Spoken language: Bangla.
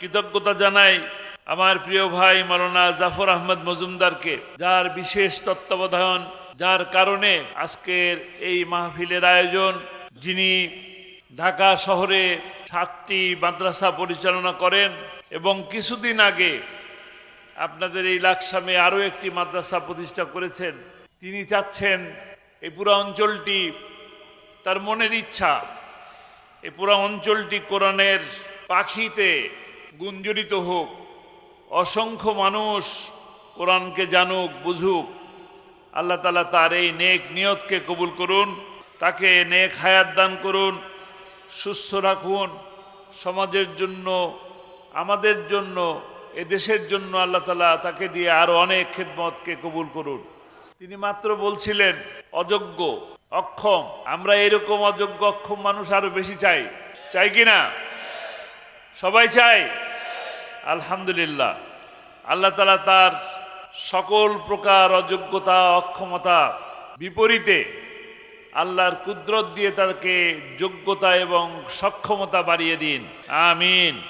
কৃতজ্ঞতা জানাই আমার প্রিয় ভাই মাওলানা জাফর আহমদ মজুমদারকে, যার বিশেষ তত্ত্বাবধান, যার কারণে আজকের এই মাহফিলের আয়োজন, যিনি ঢাকা শহরে সাতটি মাদ্রাসা পরিচালনা করেন এবং কিছুদিন আগে আপনাদের এই লাকসামে আরও একটি মাদ্রাসা প্রতিষ্ঠা করেছেন, তিনি চাচ্ছেন এই পুরো অঞ্চলটি, তার মনের ইচ্ছা, এই পুরো অঞ্চলটি কোরআনের পাখিতে গুঞ্জরিত হোক, অসংখ্য মানুষ কোরআনকে জানুক, বুঝুক, আল্লাহ তালা তার এই নেক নিয়তকে কবুল করুন, তাকে নেক হায়াত দান করুন, সুস্থ রাখুন, সমাজের জন্য, আমাদের জন্য এ দেশের জন্য আল্লাহ তালা তাকে দিয়ে আরও অনেক খেদমতকে কবুল করুন। তিনি মাত্র বলছিলেন, অযোগ্য, অক্ষম, আমরা এরকম অযোগ্য, অক্ষম মানুষ আরও বেশি চাই। চাই কি না? সবাই চাই আলহামদুলিল্লাহ। আল্লাহ তালা তার সকল প্রকার অযোগ্যতা, অক্ষমতা বিপরীতে আল্লাহর কুদরত দিয়ে তাকে যোগ্যতা এবং সক্ষমতা বাড়িয়ে দিন। আমিন।